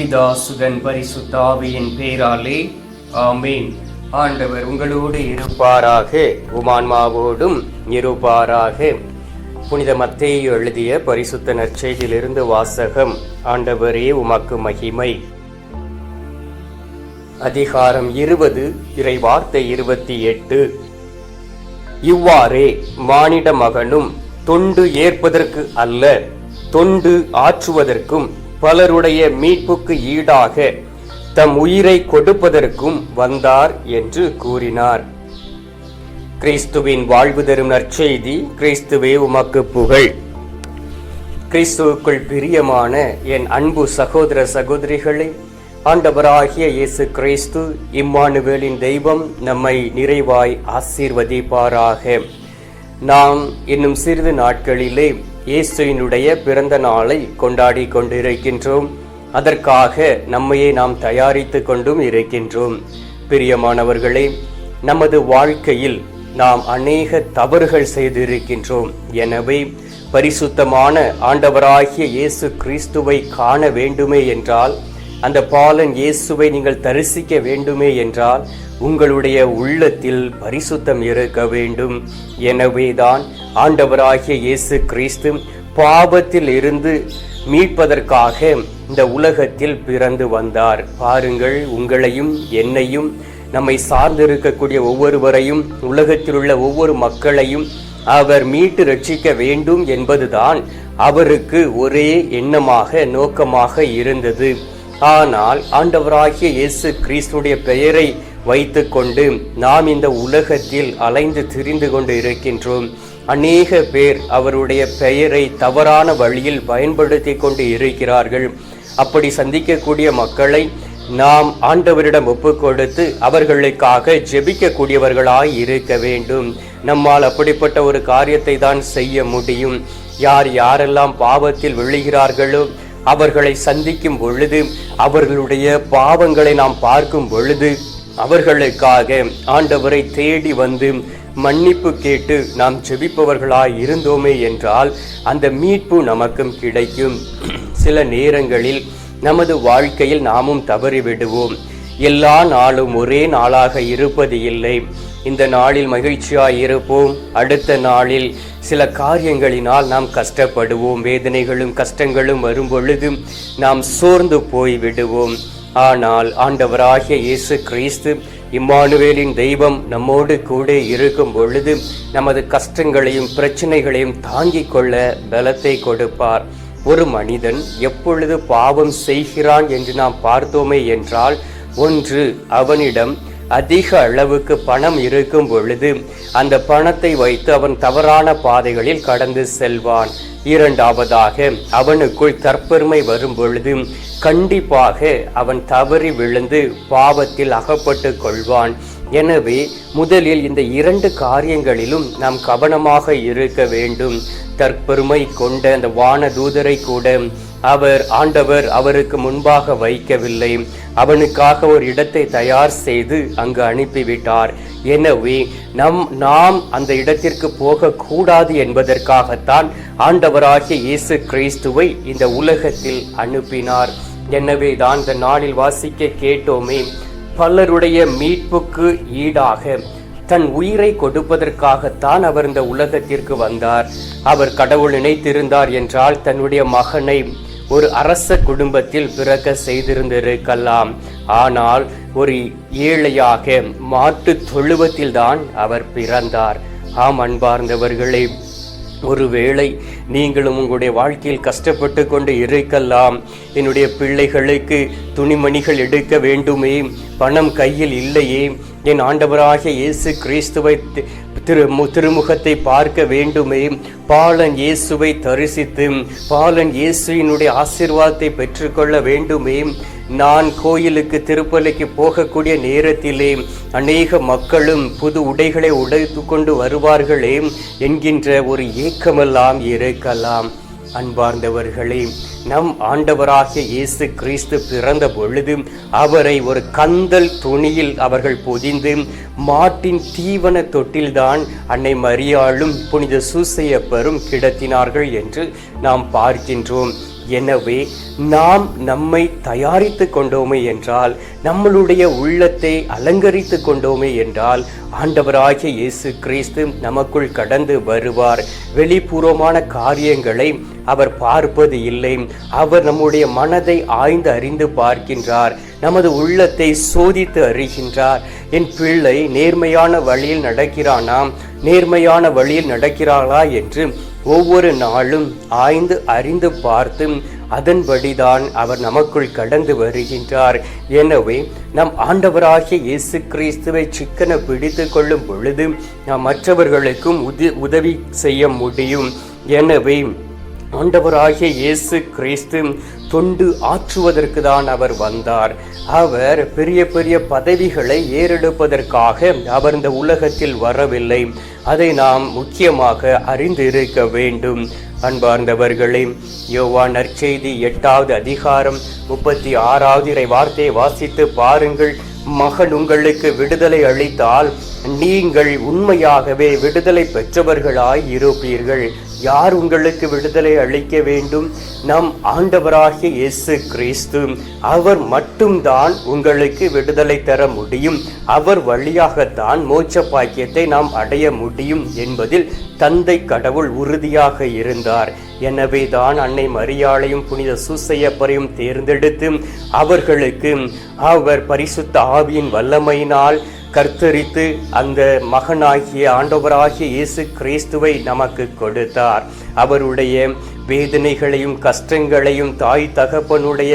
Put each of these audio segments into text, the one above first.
பிதா சுதன் பரிசுத்தாவியின் பேராலே ஆமேன். ஆண்டவர் உங்களோடு இருப்பாராக உமான்மாவோடும் இருப்பாராக. புனித மத்தேயு எழுதிய பரிசுத்த நற்செய்தியிலிருந்து வாசகம் ஆண்டவரே உமக்கு மகிமை. அதிகாரம் இருபது இறை வார்த்தை இருபத்தி எட்டு. இவ்வாறே மானிட மகனும் தொண்டு ஏற்பதற்கு அல்ல தொண்டு ஆற்றுவதற்கும் பலருடைய மீட்புக்கு ஈடாக தம் உயிரை கொடுப்பதற்கும் வந்தார் என்று கூறினார். கிறிஸ்துவின் வாழ்வு தரும் நற்செய்தி கிறிஸ்துவே உமக்கு புகழ். கிறிஸ்துவுக்குள் பிரியமான என் அன்பு சகோதர சகோதரிகளே ஆண்டவராகிய இயேசு கிறிஸ்து இம்மானுவேலின் தெய்வம் நம்மை நிறைவாய் ஆசீர்வதிப்பாராக. நாம் இன்னும் சிறிது நாட்களிலே இயேசுவினுடைய பிறந்த நாளை கொண்டாடி கொண்டிருக்கின்றோம். அதற்காக நம்மையே நாம் தயாரித்து கொண்டும் இருக்கின்றோம். பிரியமானவர்களே நமது வாழ்க்கையில் நாம் அநேக தவறுகள் செய்திருக்கின்றோம். எனவே பரிசுத்தமான ஆண்டவராகிய இயேசு கிறிஸ்துவை காண வேண்டுமே என்றால் அந்த பாலன் இயேசுவை நீங்கள் தரிசிக்க வேண்டுமே என்றால் உங்களுடைய உள்ளத்தில் பரிசுத்தம் இருக்க வேண்டும். எனவேதான் ஆண்டவராகிய இயேசு கிறிஸ்து பாவத்தில் இருந்து மீட்பதற்காக இந்த உலகத்தில் பிறந்து வந்தார். பாருங்கள் உங்களையும் என்னையும் நம்மை சார்ந்திருக்கக்கூடிய ஒவ்வொருவரையும் உலகத்தில் உள்ள ஒவ்வொரு மக்களையும் அவர் மீட்டு ரட்சிக்க வேண்டும் என்பதுதான் அவருக்கு ஒரே எண்ணமாக நோக்கமாக இருந்தது. ஆனால் ஆண்டவராகிய இயேசு கிறிஸ்துடைய பெயரை வைத்துக்கொண்டு நாம் இந்த உலகத்தில் அலைந்து திரிந்து கொண்டு இருக்கின்றோம். அநேக பேர் அவருடைய பெயரை தவறான வழியில் பயன்படுத்தி கொண்டு இருக்கிறார்கள். அப்படி சந்திக்கக்கூடிய மக்களை நாம் ஆண்டவரிடம் ஒப்பு கொடுத்து அவர்களுக்காக ஜெபிக்கக்கூடியவர்களாய் இருக்க வேண்டும். நம்மால் அப்படிப்பட்ட ஒரு காரியத்தை தான் செய்ய முடியும். யார் யாரெல்லாம் பாவத்தில் விழுகிறார்களோ அவர்களை சந்திக்கும் பொழுது அவர்களுடைய பாவங்களை நாம் பார்க்கும் பொழுது அவர்களுக்காக ஆண்டவரை தேடி வந்து மன்னிப்பு கேட்டு நாம் ஜெபிப்பவர்களாய் இருந்தோமே என்றால் அந்த மீட்பு நமக்கும் கிடைக்கும். சில நேரங்களில் நமது வாழ்க்கையில் நாமும் தவறிவிடுவோம். எல்லா நாளும் ஒரே நாளாக இருப்பது இல்லை. இந்த நாளில் மகிழ்ச்சியாய் இருப்போம். அடுத்த நாளில் சில காரியங்களினால் நாம் கஷ்டப்படுவோம் வேதனைகளும் கஷ்டங்களும் வரும் பொழுதும் நாம் சோர்ந்து போய் விடுவோம் ஆனால் ஆண்டவராகிய இயேசு கிறிஸ்து இம்மானுவேலின் தெய்வம் நம்மோடு கூட இருக்கும் பொழுது நமது கஷ்டங்களையும் பிரச்சனைகளையும் தாங்கிக் கொள்ள பலத்தை கொடுப்பார். ஒரு மனிதன் எப்பொழுது பாவம் செய்கிறான் என்று நாம் பார்த்தோமே என்றால் ஒன்று அவனிடம் அதிக அளவுக்கு பணம் இருக்கும் பொழுது அந்த பணத்தை வைத்து அவன் தவறான பாதைகளில் கடந்து செல்வான். இரண்டாவதாக அவனுக்குள் தற்பெருமை வரும் பொழுது கண்டிப்பாக அவன் தவறி விழுந்து பாவத்தில் அகப்பட்டு கொள்வான். எனவே முதலில் இந்த இரண்டு காரியங்களிலும் நாம் கவனமாக இருக்க வேண்டும். தற்பெருமை கொண்ட அந்த வான தூதரை கூட அவர் ஆண்டவர் அவருக்கு முன்பாக வைக்கவில்லை. அவனுக்காக ஒரு இடத்தை தயார் செய்து அங்கு அனுப்பிவிட்டார். எனவே நம் நாம் அந்த இடத்திற்கு போகக்கூடாது என்பதற்காகத்தான் ஆண்டவராகிய இயேசு கிறிஸ்துவை இந்த உலகத்தில் அனுப்பினார். எனவே தான் இந்த நாளில் வாசிக்க கேட்டோமே. பலருடைய மீட்புக்கு ஈடாக தன் உயிரை கொடுப்பதற்காகத்தான் அவர் இந்த உலகத்திற்கு வந்தார். அவர் கடவுள் நினைத்திருந்தார் என்றால் தன்னுடைய மகனை ஒரு அரச குடும்பத்தில் பிறக்க செய்திருந்திருக்கலாம். ஆனால் ஒரு ஏழையாக மாட்டு தொழுவத்தில்தான் அவர் பிறந்தார். ஆம் அன்பார்ந்தவர்களே ஒருவேளை நீங்களும் உங்களுடைய வாழ்க்கையில் கஷ்டப்பட்டு கொண்டு இருக்கலாம். என்னுடைய பிள்ளைகளுக்கு துணிமணிகள் எடுக்க வேண்டுமே. பணம் கையில் இல்லையே. என் ஆண்டவராக இயேசு கிறிஸ்துவை திரு திருமுகத்தை பார்க்க வேண்டுமே. பாலன் இயேசுவை தரிசித்து பாலன் இயேசுவினுடைய ஆசீர்வாதத்தை பெற்றுக்கொள்ள வேண்டுமே. நான் கோயிலுக்கு திருப்பலிக்கு போகக்கூடிய நேரத்திலே அநேக மக்களும் புது உடைகளை உடைத்து கொண்டு வருவார்களே என்கின்ற ஒரு ஏக்கமெல்லாம் இருக்கலாம். அன்பார்ந்தவர்களே நம் ஆண்டவராகிய இயேசு கிறிஸ்து பிறந்த பொழுது அவரை ஒரு கந்தல் துணியில் அவர்கள் பொதிந்து மாட்டின் தீவன தொட்டில்தான் அன்னை மரியாளும் புனித சூசையப்பரும் கிடத்தினார்கள் என்று நாம் பார்க்கின்றோம். எனவே நாம் நம்மை தயாரித்து கொண்டோமே என்றால் நம்மளுடைய உள்ளத்தை அலங்கரித்து கொண்டோமே என்றால் ஆண்டவராகிய இயேசு கிறிஸ்து நமக்குள் கடந்து வருவார். வெளிப்பூர்வமான காரியங்களை அவர் பார்ப்பது இல்லை. அவர் நம்முடைய மனதை ஆய்ந்து அறிந்து பார்க்கின்றார். நமது உள்ளத்தை சோதித்து அறிகின்றார். என் பிள்ளை நேர்மையான வழியில் நடக்கிறானாம் நேர்மையான வழியில் நடக்கிறாளா என்று ஒவ்வொரு நாளும் ஆய்ந்து அறிந்து பார்த்து அதன்படிதான் அவர் நமக்குள் கடந்து வருகின்றார். எனவே நம் ஆண்டவராகிய இயேசு கிறிஸ்துவை சிக்கன பிடித்து கொள்ளும் பொழுது நாம் மற்றவர்களுக்கும் உத உதவி செய்ய முடியும். எனவே ஆண்டவராகிய இயேசு கிறிஸ்து தொண்டு ஆற்றுவதற்கு தான் அவர் வந்தார். அவர் பெரிய பெரிய பதவிகளை ஏறெடுப்பதற்காக அவர் இந்த உலகத்தில் வரவில்லை. அதை நாம் முக்கியமாக அறிந்திருக்க வேண்டும். அன்பார்ந்தவர்களே யோவா நற்செய்தி எட்டாவது அதிகாரம் முப்பத்தி ஆறாவது இறை வார்த்தையை வாசித்து பாருங்கள். மகன் உங்களுக்கு விடுதலை அளித்தால் நீங்கள் உண்மையாகவே விடுதலை பெற்றவர்களாய் இருப்பீர்கள். யார் உங்களுக்கு விடுதலை அளிக்க வேண்டும்? நம் ஆண்டவராகிய இயேசு கிறிஸ்து அவர் மட்டும்தான் உங்களுக்கு விடுதலை தர முடியும். அவர் வழியாகத்தான் மோட்ச பாக்கியத்தை நாம் அடைய முடியும் என்பதில் தந்தை கடவுள் உறுதியாக இருந்தார். எனவே தான் அன்னை மரியாளையும் புனித சூசையப்பரையும் தேர்ந்தெடுத்து அவர்களுக்கு அவர் பரிசுத்த ஆவியின் வல்லமையினால் கர்த்தரித்து அந்த மகனாகிய ஆண்டவராகிய இயேசு கிறிஸ்துவை நமக்கு கொடுத்தார். அவருடைய வேதனைகளையும் கஷ்டங்களையும் தாய் தகப்பனுடைய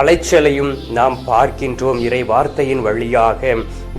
அலைச்சலையும் நாம் பார்க்கின்றோம் இறை வார்த்தையின் வழியாக.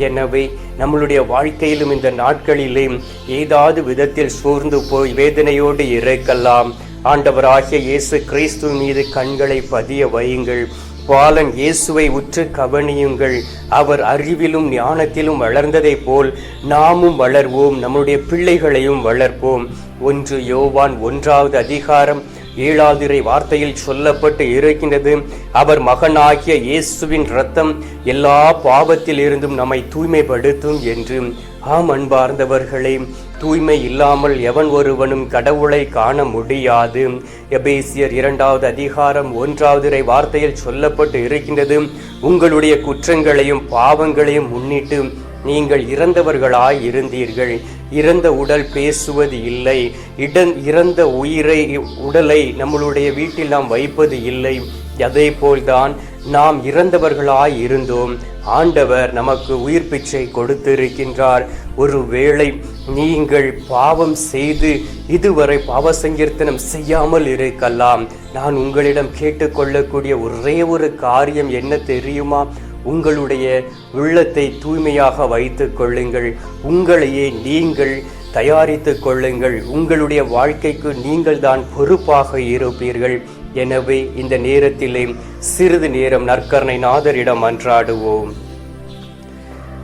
எனவே நம்மளுடைய வாழ்க்கையிலும் இந்த நாட்களிலும் ஏதாவது விதத்தில் சோர்ந்து போய் வேதனையோடு இருக்கலாம். ஆண்டவராகிய இயேசு கிறிஸ்து மீது கண்களை பதிய வையுங்கள். பாலன் இயேசுவை உற்று கவனியுங்கள். அவர் அறிவிலும் ஞானத்திலும் வளர்ந்ததைப் போல் நாமும் வளர்வோம். நம்முடைய பிள்ளைகளையும் வளர்ப்போம். ஒன்று யோவான் ஒன்றாவது அதிகாரம் ஏழாதிரை வார்த்தையில் சொல்லப்பட்டு இருக்கின்றது. அவர் மகனாகிய இயேசுவின் இரத்தம் எல்லா பாவத்தில் இருந்தும் நம்மை தூய்மைப்படுத்தும் என்று. ஆம் அன்பார்ந்தவர்களே தூய்மை இல்லாமல் எவன் ஒருவனும் கடவுளை காண முடியாது. எபேசியர் இரண்டாவது அதிகாரம் ஒன்றாவது வார்த்தையில் சொல்லப்பட்டு இருக்கின்றது. உங்களுடைய குற்றங்களையும் பாவங்களையும் முன்னிட்டு நீங்கள் இறந்தவர்களாய் இருந்தீர்கள். இறந்த உடல் பேசுவது இல்லை. இடன் இறந்த உயிரை உடலை நம்மளுடைய வீட்டில் நாம் வைப்பது இல்லை. அதே போல்தான் நாம் இறந்தவர்களாய் இருந்தோம். ஆண்டவர் நமக்கு உயிர் பிச்சை கொடுத்திருக்கின்றார். ஒருவேளை நீங்கள் பாவம் செய்து இதுவரை பாவ சங்கீர்த்தனம் செய்யாமல் இருக்கலாம். நான் உங்களிடம் கேட்டுக்கொள்ளக்கூடிய ஒரே ஒரு காரியம் என்ன தெரியுமா? உங்களுடைய உள்ளத்தை தூய்மையாக வைத்து கொள்ளுங்கள். உங்களையே நீங்கள் தயாரித்து கொள்ளுங்கள். உங்களுடைய வாழ்க்கைக்கு நீங்கள் தான் பொறுப்பாக இருப்பீர்கள். எனவே இந்த நேரத்திலே சிறிது நேரம் நற்கரணை நாதரிடம் அன்றாடுவோம்.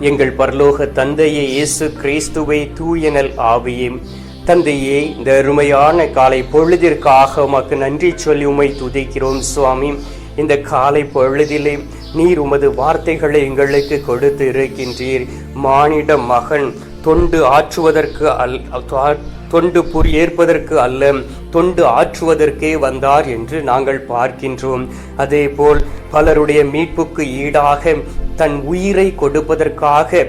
எங்கள் பரலோக தந்தையே இயேசு கிறிஸ்துவை தூயனல் ஆவியும் தந்தையே இந்த அருமையான காலை பொழுதிற்காக உமக்கு நன்றி சொல்லி உமை துதிக்கிறோம் சுவாமி. இந்த காலை பொழுதிலே நீர் உமது வார்த்தைகளை எங்களுக்கு கொடுத்து இருக்கின்றீர் மானிட மகன் தொண்டு ஆற்றுவதற்கு அல் தொண்டு புரி ஏற்பதற்கு அல்ல தொண்டு ஆற்றுவதற்கே வந்தார் என்று நாங்கள் பார்க்கின்றோம். அதேபோல் பலருடைய மீட்புக்கு ஈடாக தன் உயிரை கொடுப்பதற்காக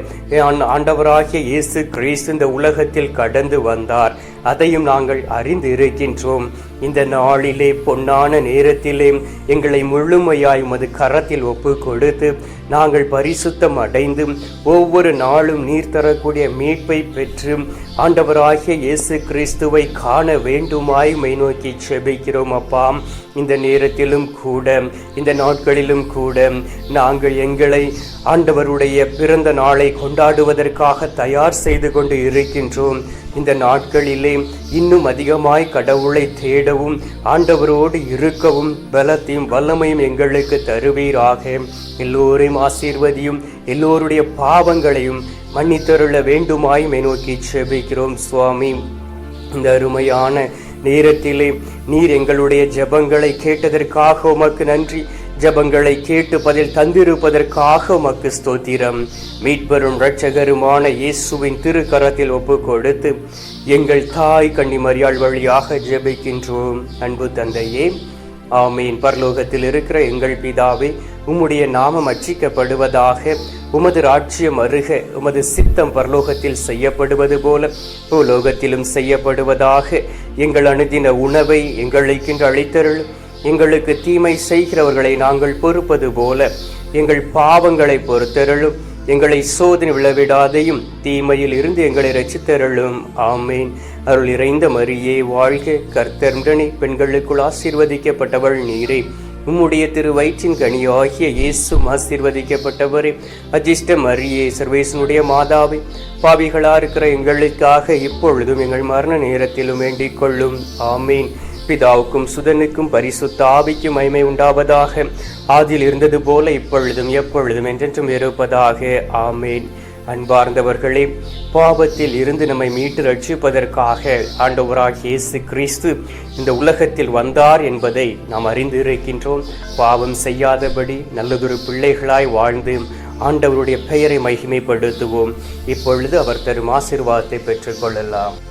ஆண்டவராகிய இயேசு கிறிஸ்து இந்த உலகத்தில் கடந்து வந்தார். அதையும் நாங்கள் அறிந்து இருக்கின்றோம் இந்த நாளிலே பொன்னான நேரத்திலே எங்களை முழுமையாய் உமது கரத்தில் ஒப்பு கொடுத்து நாங்கள் பரிசுத்தம் அடைந்து ஒவ்வொரு நாளும் நீர் தரக்கூடிய மீட்பை பெற்று ஆண்டவராகிய இயேசு கிறிஸ்துவை காண வேண்டுமாய் மை நோக்கி செபிக்கிறோம் அப்பா. இந்த நேரத்திலும் கூட இந்த நாட்களிலும் கூட நாங்கள் எங்களை ஆண்டவருடைய பிறந்த நாளை கொண்டாடுவதற்காக தயார் செய்து கொண்டு இருக்கின்றோம். இந்த நாட்களிலே இன்னும் அதிகமாய் கடவுளை தேடவும் ஆண்டவரோடு இருக்கவும் பலத்தையும் வல்லமையும் எங்களுக்கு தருவீராக. எல்லோரையும் ஆசீர்வதியும் எல்லோருடைய பாவங்களையும் மன்னித்தருள வேண்டுமாய் நோக்கி செபிக்கிறோம் சுவாமி. இந்த அருமையான நேரத்திலே நீர் எங்களுடைய ஜபங்களை கேட்டதற்காக உமக்கு நன்றி. ஜபங்களை கேட்டு பதில் தந்திருப்பதற்காக மக்கு ஸ்தோத்திரம். மீட்பெரும் இரட்சகருமான இயேசுவின் திருக்கரத்தில் ஒப்பு கொடுத்து எங்கள் தாய் கன்னிமரியாள் வழியாக ஜெபிக்கின்றோம். அன்பு தந்தையே ஆமீன். பரலோகத்தில் இருக்கிற எங்கள் பிதாவே உம்முடைய நாமம் அச்சிக்கப்படுவதாக உமது ராட்சியம் அருக உமது சித்தம் பரலோகத்தில் செய்யப்படுவது போல பூலோகத்திலும் செய்யப்படுவதாக எங்கள் அணுதின உணவை எங்களுக்கென்று அளித்தருள் எங்களுக்கு தீமை செய்கிறவர்களை நாங்கள் பொறுப்பது போல எங்கள் பாவங்களை பொறுத்தருளும். எங்களை சோதனை விழவிடாதையும் தீமையில் இருந்து எங்களை ரசித்தருளும் ஆமேன். அருள் இறைந்த மரியே வாழ்க கர்த்தர்டனே பெண்களுக்குள் ஆசீர்வதிக்கப்பட்டவள் நீரே. உம்முடைய திரு வயிற்றின் கனியாகிய இயேசும் ஆசீர்வதிக்கப்பட்டவரே. அஜிஷ்ட மரியே சர்வேசனுடைய மாதாவே பாவிகளா இருக்கிற எங்களுக்காக இப்பொழுதும் எங்கள் மரண நேரத்திலும் வேண்டிக் கொள்ளும். ஆமீன். பிதாவுக்கும் சுதனுக்கும் பரிசுத்த ஆவிக்கும் மகிமை உண்டாவதாக. ஆதியில் இருந்தது போல இப்பொழுதும் எப்பொழுதும் என்றென்றும் இருப்பதாக. ஆமேன். அன்பார்ந்தவர்களே பாவத்தில் இருந்து நம்மை மீட்டு ரட்சிப்பதற்காக ஆண்டவராக இயேசு கிறிஸ்து இந்த உலகத்தில் வந்தார் என்பதை நாம் அறிந்து இருக்கின்றோம். பாவம் செய்யாதபடி நல்லதொரு பிள்ளைகளாய் வாழ்ந்து ஆண்டவருடைய பெயரை மகிமைப்படுத்துவோம். இப்பொழுது அவர் தரும் ஆசிர்வாதத்தை பெற்றுக்கொள்ளலாம்